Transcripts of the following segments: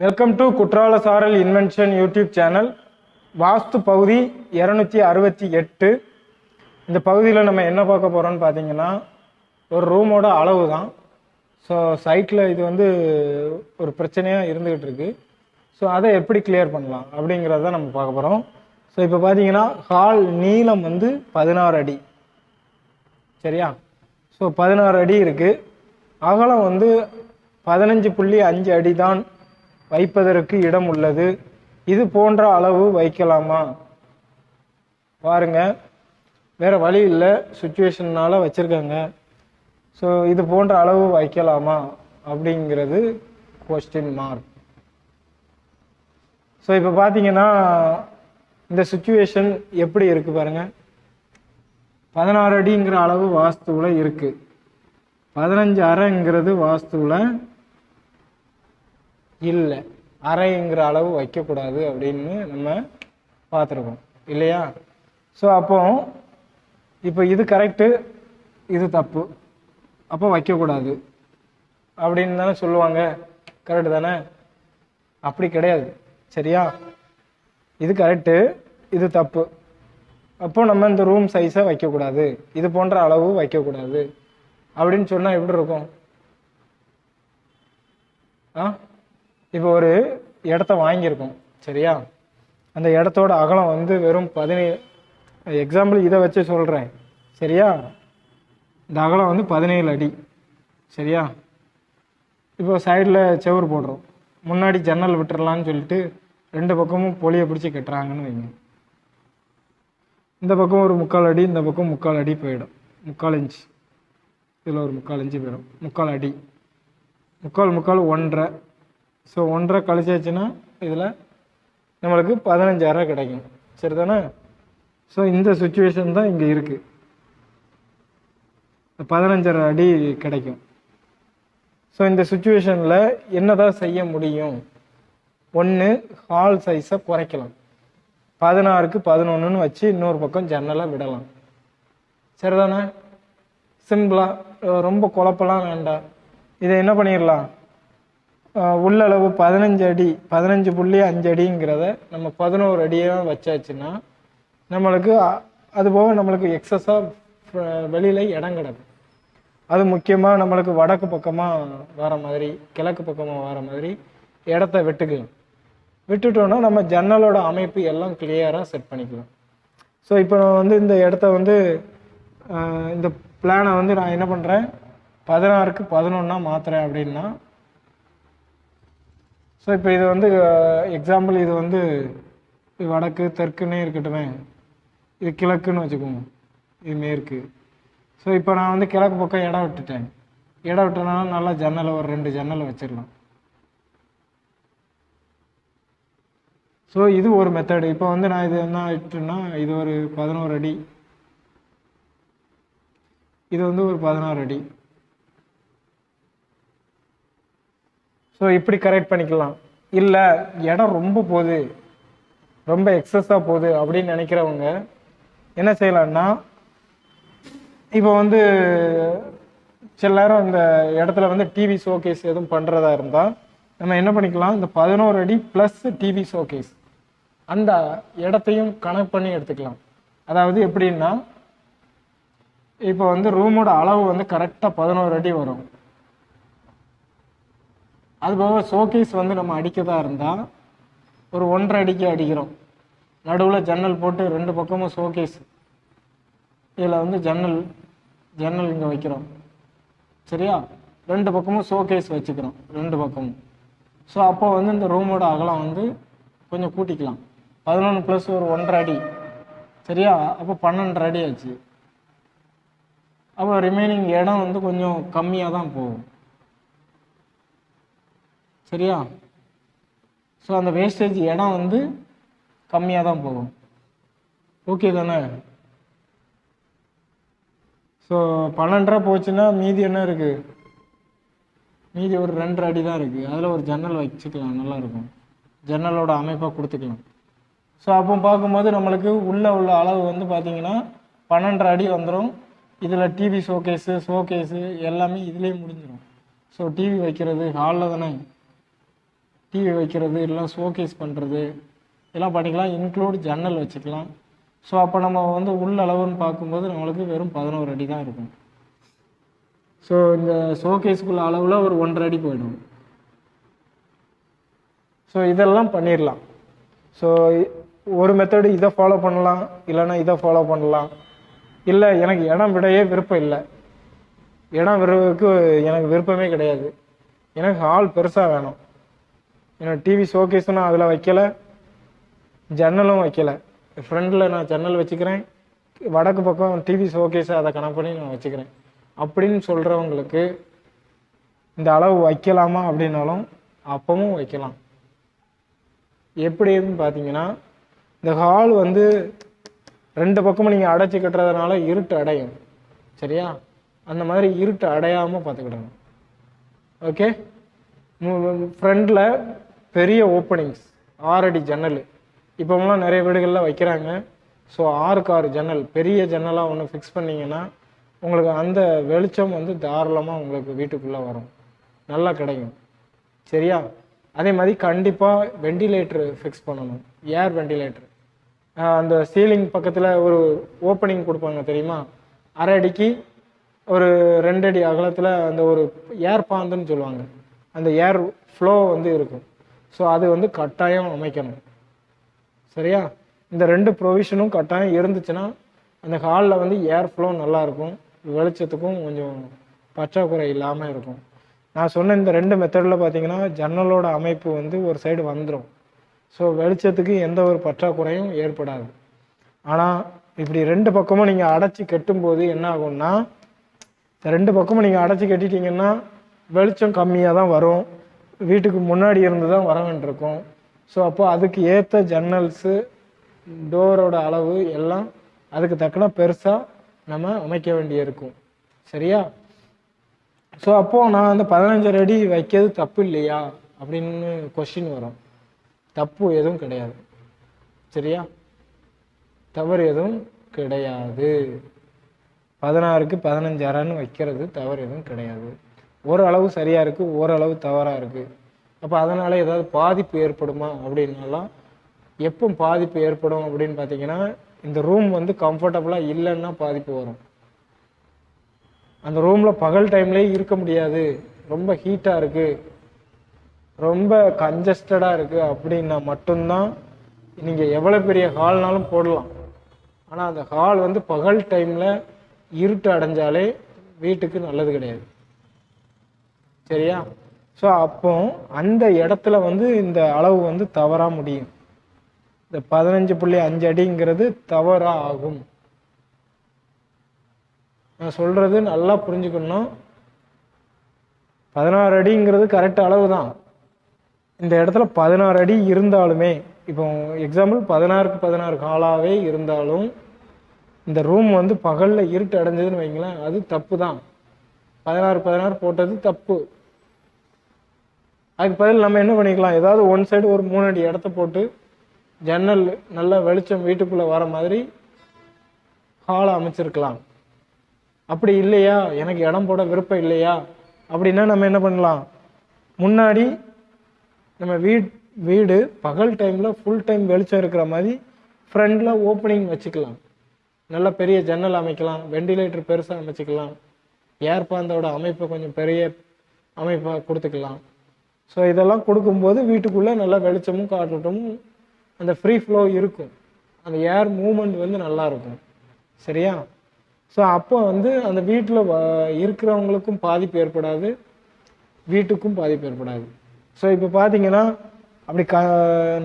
Welcome to குற்றால சாரல் invention YouTube channel வாஸ்து பகுதி இரநூத்தி அறுபத்தி எட்டு இந்த பகுதியில் நம்ம என்ன பார்க்க போகிறோம்னு பார்த்தீங்கன்னா ஒரு ரூமோட அளவு தான் ஸோ சைட்டில் இது வந்து ஒரு பிரச்சனையாக இருந்துக்கிட்டு இருக்கு ஸோ அதை எப்படி கிளியர் பண்ணலாம் அப்படிங்கிறத நம்ம பார்க்க போகிறோம் ஸோ இப்போ பார்த்தீங்கன்னா ஹால் நீளம் வந்து பதினாறு அடி சரியா ஸோ பதினாறு அடி இருக்குது அகலம் வந்து பதினஞ்சு புள்ளி அஞ்சு அடி தான் வைப்பதற்கு இடம் உள்ளது. இது போன்ற அளவு வைக்கலாமா? பாருங்க. வேற வழி இல்லை. சுச்சுவேஷன்னால வச்சுருக்காங்க. ஸோ இது போன்ற அளவு வைக்கலாமா? அப்படிங்கிறது கொஸ்டின் மார்க் ஸோ இப்போ பார்த்தீங்கன்னா இந்த சுச்சுவேஷன் எப்படி இருக்குது பாருங்க. பதினாறு அடிங்கிற அளவு வாஸ்துவில் இருக்குது பதினஞ்சு அறைங்கிறது வாஸ்துவில் இல்லை. அறைங்கிற அளவு வைக்கக்கூடாது அப்படின்னு நம்ம பார்த்துருக்கோம். இல்லையா? ஸோ அப்போ இப்போ இது கரெக்டு இது தப்பு. அப்போ வைக்கக்கூடாது. அப்படின்னு தானே சொல்லுவாங்க. கரெக்டு தானே? அப்படி கிடையாது. சரியா? இது கரெக்டு இது தப்பு. அப்போ நம்ம இந்த ரூம் சைஸை வைக்கக்கூடாது. இது போன்ற அளவு வைக்கக்கூடாது. அப்படின்னு சொன்னால் எப்படி இருக்கும்? ஆ? இப்போ ஒரு இடத்த வாங்கியிருக்கோம் சரியா? அந்த இடத்தோட அகலம் வந்து வெறும் பதினேழு எக்ஸாம்பிள் இதை வச்சு சொல்கிறேன் சரியா? இந்த அகலம் வந்து பதினேழு அடி சரியா? இப்போ சைடில் செவுரு போடுறோம். முன்னாடி ஜன்னல் விட்டுறலான்னு சொல்லிட்டு ரெண்டு பக்கமும் பொலியை பிடிச்சி கட்டுறாங்கன்னு வைங்க. இந்த பக்கம் ஒரு முக்கால் அடி இந்த பக்கம் முக்கால் அடி போயிடும். முக்கால் இன்ச் இதில் ஒரு முக்கால் இன்ச்சு போயிடும். முக்கால் அடி. முக்கால் முக்கால் ஒன்றரை. ஸோ ஒன்றரை கழிச்சாச்சுன்னா இதில் நம்மளுக்கு பதினஞ்சாயிரம் கிடைக்கும். சரி தானே ஸோ இந்த சுச்சுவேஷன் தான் இங்கே இருக்குது பதினஞ்சரை அடி கிடைக்கும். ஸோ இந்த சுச்சுவேஷனில் என்ன தான் செய்ய முடியும்? ஒன்று ஹால் சைஸை குறைக்கலாம். பதினாறுக்கு பதினொன்றுன்னு வச்சு இன்னொரு பக்கம் ஜன்னலாக விடலாம். சரிதானே? சிம்பிளாக ரொம்ப குழப்பலாம் வேண்டாம். இதை என்ன பண்ணிடலாம்? உள்ளளவு பதினஞ்சு அடி பதினஞ்சு புள்ளி அஞ்சு அடிங்கிறத நம்ம பதினோரு அடியாக வச்சாச்சுன்னா நம்மளுக்கு அதுபோக நம்மளுக்கு எக்ஸஸாக வெளியில் இடம் கிடக்கும். அது முக்கியமாக நம்மளுக்கு வடக்கு பக்கமாக வர மாதிரி கிழக்கு பக்கமாக வர மாதிரி இடத்த விட்டுக்கலாம் விட்டுட்டோன்னா நம்ம ஜன்னலோட அமைப்பு எல்லாம் கிளியராக செட் பண்ணிக்கலாம். ஸோ இப்போ நான் வந்து இந்த இடத்த வந்து இந்த பிளானை வந்து நான் என்ன பண்ணுறேன் பதினாறுக்கு பதினொன்னா மாத்துறேன் அப்படின்னா ஸோ இப்போ இது வந்து uh, எக்ஸாம்பிள் இது வந்து வடக்கு தெற்குன்னே இருக்கட்டுமே. இது கிழக்குன்னு வச்சுக்கோங்க. இது மேற்கு. ஸோ இப்போ நான் வந்து கிழக்கு பக்கம் இடம் விட்டுட்டேன். இடம் விட்டனால நல்லா ஜன்னலை ஒரு ரெண்டு ஜன்னலை வச்சிடலாம். ஸோ இது ஒரு மெத்தடு இப்போ வந்து நான் இது என்ன ஆயிட்டுன்னா இது ஒரு பதினோரு அடி. இது வந்து ஒரு பதினாறு அடி. ஸோ இப்படி கரெக்ட் பண்ணிக்கலாம். இல்லை இடம் ரொம்ப போகுது. ரொம்ப எக்ஸஸாக போகுது அப்படின்னு நினைக்கிறவங்க என்ன செய்யலான்னா இப்போ வந்து சில நேரம் இந்த இடத்துல வந்து டிவி ஷோகேஸ் எதுவும் பண்ணுறதா இருந்தால் நம்ம என்ன பண்ணிக்கலாம்? இந்த பதினோரு அடி ப்ளஸ் டிவி ஷோகேஸ் அந்த இடத்தையும் கனெக்ட் பண்ணி எடுத்துக்கலாம். அதாவது எப்படின்னா இப்போ வந்து ரூமோட அளவு வந்து கரெக்டாக பதினோரு அடி வரும். அது போக ஷோகேஸ் வந்து நம்ம அடிக்கதா இருந்தால் ஒரு ஒன்றரை அடிக்கு அடிக்கிறோம். நடுவில் ஜன்னல் போட்டு ரெண்டு பக்கமும் ஷோகேஸ் இதில் வந்து ஜன்னல் ஜன்னல் இங்கே வைக்கிறோம். சரியா? ரெண்டு பக்கமும் ஷோகேஸ் வச்சுக்கிறோம். ரெண்டு பக்கமும். ஸோ அப்போ வந்து இந்த ரூமோட அகலம் வந்து கொஞ்சம் கூட்டிக்கலாம். பதினொன்று ப்ளஸ் ஒரு ஒன்றரை அடி. சரியா? அப்போ பன்னெண்டரை அடி ஆச்சு. அப்போ ரிமைனிங் இடம் வந்து கொஞ்சம் கம்மியாக தான் போகும். சரியா? ஸோ அந்த வேஸ்டேஜ் இடம் வந்து கம்மியாக தான் போகும். ஓகே தானே? ஸோ பன்னெண்டரை போச்சுன்னா மீதி என்ன இருக்குது மீதி ஒரு ரெண்டு அடி தான் இருக்குது அதில் ஒரு ஜன்னல் வச்சுக்கலாம் நல்லாயிருக்கும் ஜன்னலோட அமைப்பாக கொடுத்துக்கலாம். ஸோ அப்போ பார்க்கும்போது நம்மளுக்கு உள்ளே உள்ள அளவு வந்து பார்த்திங்கன்னா பன்னெண்டரை அடி வந்துடும் இதில் டிவி ஷோகேஸு ஷோகேஸு எல்லாமே இதுலேயே முடிஞ்சிடும் ஸோ டிவி வைக்கிறது ஹாலில் தானே? டிவி வைக்கிறது இல்லை ஷோகேஸ் பண்ணுறது இதெல்லாம் பண்ணிக்கலாம். இன்க்ளூட் ஜன்னல் வச்சுக்கலாம். ஸோ அப்போ நம்ம வந்து உள்ள அளவுன்னு பார்க்கும்போது நம்மளுக்கு வெறும் பதினோரு அடி தான் இருக்கும். ஸோ இந்த ஷோகேஸ்க்குள்ள அளவில் ஒரு ஒன்றரை அடி போயிடும். ஸோ இதெல்லாம் பண்ணிடலாம் ஸோ ஒரு மெத்தடு இதை ஃபாலோ பண்ணலாம் இல்லைன்னா இதை ஃபாலோ பண்ணலாம். இல்லை எனக்கு இடம் விடையே விருப்பம் இல்லை. இடம் விடுறதுக்கு எனக்கு விருப்பமே கிடையாது. எனக்கு ஹால் பெருசாக வேணும். என்னோடய டிவி ஷோகேஸும் நான் அதில் வைக்கலை. ஜன்னலும் வைக்கலை. ஃப்ரண்டில் நான் ஜன்னல் வச்சுக்கிறேன். வடக்கு பக்கம் டிவி ஷோகேஸை அதை கணக்கு பண்ணி நான் வச்சுக்கிறேன். அப்படின்னு சொல்கிறவங்களுக்கு இந்த அளவு வைக்கலாமா அப்படின்னாலும் அப்பவும் வைக்கலாம். எப்படின்னு பார்த்தீங்கன்னா இந்த ஹால் வந்து ரெண்டு பக்கமும் நீங்கள் அடைச்சி கட்டுறதுனால இருட்டு அடையும். சரியா? அந்த மாதிரி இருட்டு அடையாமல் பார்த்துக்கிடணும் ஓகே ஃப்ரண்டில் பெரிய ஓப்பனிங்ஸ் ஆறடி ஜன்னல். இப்போலாம் நிறைய வீடுகளில் வைக்கிறாங்க. ஸோ ஆறுக்கு ஆறு ஜன்னல். பெரிய ஜன்னலாக ஒன்று ஃபிக்ஸ் பண்ணிங்கன்னா உங்களுக்கு அந்த வெளிச்சம் வந்து தாராளமாக உங்களுக்கு வீட்டுக்குள்ளே வரும். நல்லா கிடைக்கும். சரியா? அதே மாதிரி கண்டிப்பாக வெண்டிலேட்டரு ஃபிக்ஸ் பண்ணணும். ஏர் வெண்டிலேட்டர் அந்த சீலிங் பக்கத்தில் ஒரு ஓப்பனிங் கொடுப்பாங்க தெரியுமா? அரை அடிக்கு ஒரு ரெண்டு அடி அகலத்தில் அந்த ஒரு ஏர் பாந்துன்னு சொல்லுவாங்க. அந்த ஏர் ஃப்ளோ வந்து இருக்கும். ஸோ அது வந்து கட்டாயம் அமைக்கணும். சரியா? இந்த ரெண்டு ப்ரொவிஷனும் கட்டாயம் இருந்துச்சுன்னா அந்த ஹாலில் வந்து ஏர் ஃப்ளோ நல்லாயிருக்கும் வெளிச்சத்துக்கும் கொஞ்சம் பற்றாக்குறை இல்லாமல் இருக்கும். நான் சொன்ன இந்த ரெண்டு மெத்தடில் பார்த்தீங்கன்னா ஜன்னலோட அமைப்பு வந்து ஒரு சைடு வந்துடும் ஸோ வெளிச்சத்துக்கு எந்த ஒரு பற்றாக்குறையும் ஏற்படாது. ஆனால் இப்படி ரெண்டு பக்கமும் நீங்கள் அடைச்சி கட்டும்போது என்ன ஆகும்னா இந்த ரெண்டு பக்கமும் நீங்கள் அடைச்சி கட்டிட்டீங்கன்னா வெளிச்சம் கம்மியாக தான் வரும். வீட்டுக்கு முன்னாடி இருந்து தான் வர வேண்டியிருக்கும். ஸோ அப்போ அதுக்கு ஏற்ற ஜன்னல்ஸு டோரோட அளவு எல்லாம் அதுக்கு தக்கன பெருசாக நம்ம அமைக்க வேண்டியிருக்கும். சரியா? ஸோ அப்போது நான் அந்த பதினஞ்சரை அடி வைக்கிறது தப்பு இல்லையா? அப்படின்னு கொஷின் வரும். தப்பு எதுவும் கிடையாது. சரியா? தவறு எதுவும் கிடையாது. பதினாறுக்கு பதினஞ்சு அறன்னு வைக்கிறது தவறு எதுவும் கிடையாது. ஓரளவு சரியாக இருக்குது ஓரளவு தவறாக இருக்குது அப்போ அதனால் ஏதாவது பாதிப்பு ஏற்படுமா அப்படின்னாலாம் எப்போ பாதிப்பு ஏற்படும் அப்படின்னு பார்த்தீங்கன்னா இந்த ரூம் வந்து கம்ஃபர்டபுளாக இல்லைன்னா பாதிப்பு வரும். அந்த ரூமில் பகல் டைம்லேயே இருக்க முடியாது. ரொம்ப ஹீட்டாக இருக்குது ரொம்ப கஞ்சஸ்டடாக இருக்குது அப்படின்னா மட்டும்தான் நீங்கள் எவ்வளோ பெரிய ஹால்னாலும் போடலாம். ஆனால் அந்த ஹால் வந்து பகல் டைமில் இருட்டு அடைஞ்சாலே வீட்டுக்கு நல்லது கிடையாது. சரியா? ஸோ அப்போ அந்த இடத்துல வந்து இந்த அளவு வந்து தவறாக முடியும். இந்த பதினஞ்சு புள்ளி அஞ்சு அடிங்கிறது தவறாக ஆகும். நான் சொல்கிறது நல்லா புரிஞ்சுக்கணும். பதினாறு அடிங்கிறது கரெக்ட் அளவு தான் இந்த இடத்துல பதினாறு அடி இருந்தாலுமே இப்போ எக்ஸாம்பிள் பதினாறுக்கு பதினாறு காலாகவே இருந்தாலும் இந்த ரூம் வந்து பகலில் இருட்டு அடைஞ்சதுன்னு வைங்களேன் அது தப்பு தான் பதினாறு பதினாறு போட்டது தப்பு. அதுக்கு பதில் நம்ம என்ன பண்ணிக்கலாம்? ஏதாவது ஒன் சைடு ஒரு மூணு அடி இடத்த போட்டு ஜன்னல் நல்ல வெளிச்சம் வீட்டுக்குள்ளே வர மாதிரி ஹாலை அமைச்சிருக்கலாம். அப்படி இல்லையா? எனக்கு இடம் போட விருப்பம் இல்லையா? அப்படின்னா நம்ம என்ன பண்ணலாம்? முன்னாடி நம்ம வீட் வீடு பகல் டைமில் ஃபுல் டைம் வெளிச்சம் இருக்கிற மாதிரி ஃப்ரண்டில் ஓப்பனிங் வச்சுக்கலாம். நல்ல பெரிய ஜன்னல் அமைக்கலாம். வெண்டிலேட்டர் பெருசாக அமைச்சிக்கலாம். ஏர் பாந்தோட அமைப்பை கொஞ்சம் பெரிய அமைப்பாக கொடுத்துக்கலாம். ஸோ இதெல்லாம் கொடுக்கும்போது வீட்டுக்குள்ளே நல்லா வெளிச்சமும் காற்றோட்டமும் அந்த ஃப்ரீ ஃப்ளோ இருக்கும். அந்த ஏர் மூமெண்ட் வந்து நல்லாயிருக்கும் சரியா? ஸோ அப்போ வந்து அந்த வீட்டில் இருக்கிறவங்களுக்கும் பாதிப்பு ஏற்படாது. வீட்டுக்கும் பாதிப்பு ஏற்படாது. ஸோ இப்போ பார்த்தீங்கன்னா அப்படி க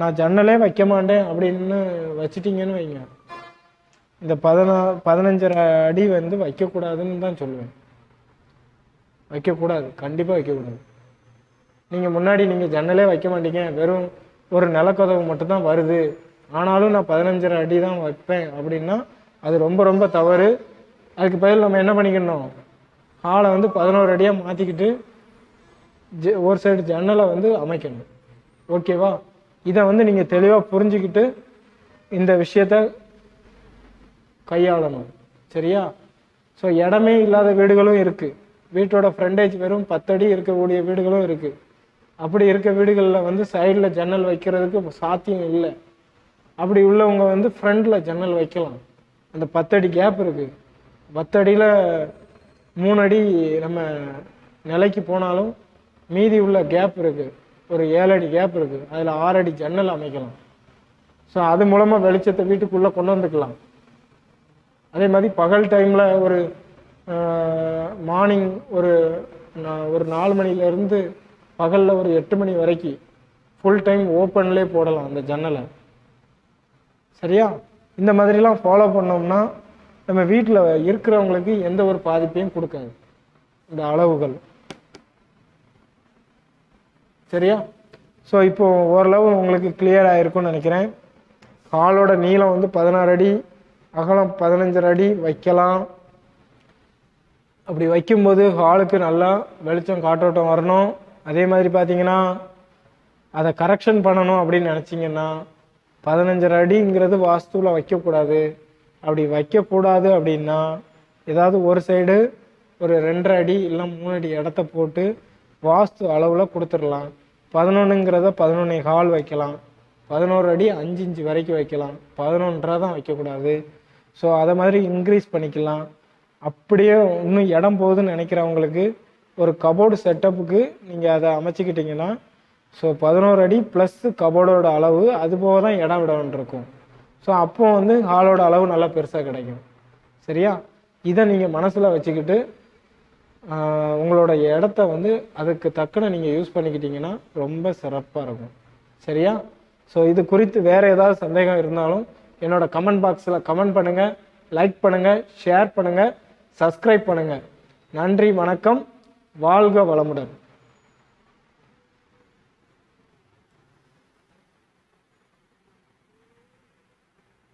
நான் ஜன்னலே வைக்க மாட்டேன் அப்படின்னு வச்சிட்டிங்கன்னு வைங்க. இந்த பதினா பதினஞ்சரை அடி வந்து வைக்கக்கூடாதுன்னு தான் சொல்லுவேன். வைக்கக்கூடாது. கண்டிப்பாக வைக்கக்கூடாது. நீங்கள் முன்னாடி நீங்கள் ஜன்னலே வைக்க மாட்டீங்க. வெறும் ஒரு நிலக்கதவு மட்டும்தான் வருது. ஆனாலும் நான் பதினஞ்சரை அடி தான் வைப்பேன் அப்படின்னா அது ரொம்ப ரொம்ப தவறு. அதுக்கு பதில் நம்ம என்ன பண்ணிக்கணும்? ஹாலை வந்து பதினோரு அடியாக மாற்றிக்கிட்டு ஜ ஒரு சைடு ஜன்னலை வந்து அமைக்கணும். ஓகேவா இதை வந்து நீங்கள் தெளிவாக புரிஞ்சுக்கிட்டு இந்த விஷயத்த கையாளணும். சரியா? ஸோ இடமே இல்லாத வீடுகளும் இருக்குது வீட்டோட ஃப்ரண்டேஜ் வெறும் பத்தடி இருக்கக்கூடிய வீடுகளும் இருக்குது அப்படி இருக்க வீடுகளில் வந்து சைடில் ஜன்னல் வைக்கிறதுக்கு சாத்தியம் இல்லை. அப்படி உள்ளவங்க வந்து ஃப்ரண்டில் ஜன்னல் வைக்கலாம். அந்த பத்தடி கேப் இருக்குது பத்தடியில் மூணு அடி நம்ம நிலைக்கு போனாலும் மீதி உள்ள கேப் இருக்குது ஒரு ஏழு அடி கேப் இருக்குது அதில் ஆறு அடி ஜன்னல் அமைக்கலாம். ஸோ அது மூலமாக வெளிச்சத்தை வீட்டுக்குள்ளே கொண்டு வந்துக்கலாம். அதே மாதிரி பகல் டைமில் ஒரு மார்னிங் ஒரு நா- ஒரு நாலு மணிலேருந்து பகலில் ஒரு எட்டு மணி வரைக்கும் ஃபுல் டைம் ஓப்பன்லேயே போடலாம் அந்த ஜன்னலை சரியா? இந்த மாதிரிலாம் ஃபாலோ பண்ணோம்னா நம்ம வீட்டில் இருக்கிறவங்களுக்கு எந்த ஒரு பாதிப்பையும் கொடுக்காது. இந்த அளவுகள். சரியா? ஸோ இப்போது ஓரளவு உங்களுக்கு கிளியர் ஆகிருக்கும்னு நினைக்கிறேன். ஹாலோட நீளம் வந்து பதினாறு அடி அகலம் பதினஞ்சரை அடி வைக்கலாம். அப்படி வைக்கும்போது ஹாலுக்கு நல்லா வெளிச்சம் காற்றோட்டம் வரணும். அதே மாதிரி பார்த்தீங்கன்னா அதை கரெக்ஷன் பண்ணணும் அப்படின்னு நினச்சிங்கன்னா பதினஞ்சரை அடிங்கிறது வாஸ்துவில் வைக்கக்கூடாது. அப்படி வைக்கக்கூடாது அப்படின்னா ஏதாவது ஒரு சைடு ஒரு ரெண்டரை அடி இல்லை மூணு அடி இடத்த போட்டு வாஸ்து அளவில் கொடுத்துடலாம். பதினொன்றுங்கிறத பதினொன்னே கால் வைக்கலாம். பதினோரு அடி அஞ்சு இன்ச்சு வரைக்கும் வைக்கலாம். பதினொன்றரை தான் வைக்கக்கூடாது. ஸோ அதை மாதிரி இன்க்ரீஸ் பண்ணிக்கலாம். அப்படியே இன்னும் இடம் போகுதுன்னு நினைக்கிறவங்களுக்கு ஒரு கபோர்டு செட்டப்புக்கு நீங்கள் அதை அமைச்சிக்கிட்டிங்கன்னா ஸோ பதினோரு அடி ப்ளஸ் கபோர்டோட அளவு அது போக தான் இடம் விட இருக்கும். ஸோ அப்போ வந்து ஹாலோட அளவு நல்லா பெருசாக கிடைக்கும். சரியா? இதை நீங்கள் மனசில் வச்சுக்கிட்டு உங்களோட இடத்த வந்து அதுக்கு தக்கன நீங்கள் யூஸ் பண்ணிக்கிட்டீங்கன்னா ரொம்ப சிறப்பாக இருக்கும். சரியா? ஸோ இது குறித்து வேறு ஏதாவது சந்தேகம் இருந்தாலும் என்னோட கமெண்ட் பாக்ஸில் கமெண்ட் பண்ணுங்கள் லைக் பண்ணுங்கள் ஷேர் பண்ணுங்கள் சப்ஸ்கிரைப் பண்ணுங்கள் நன்றி வணக்கம். வாழ்க வளமுடன்.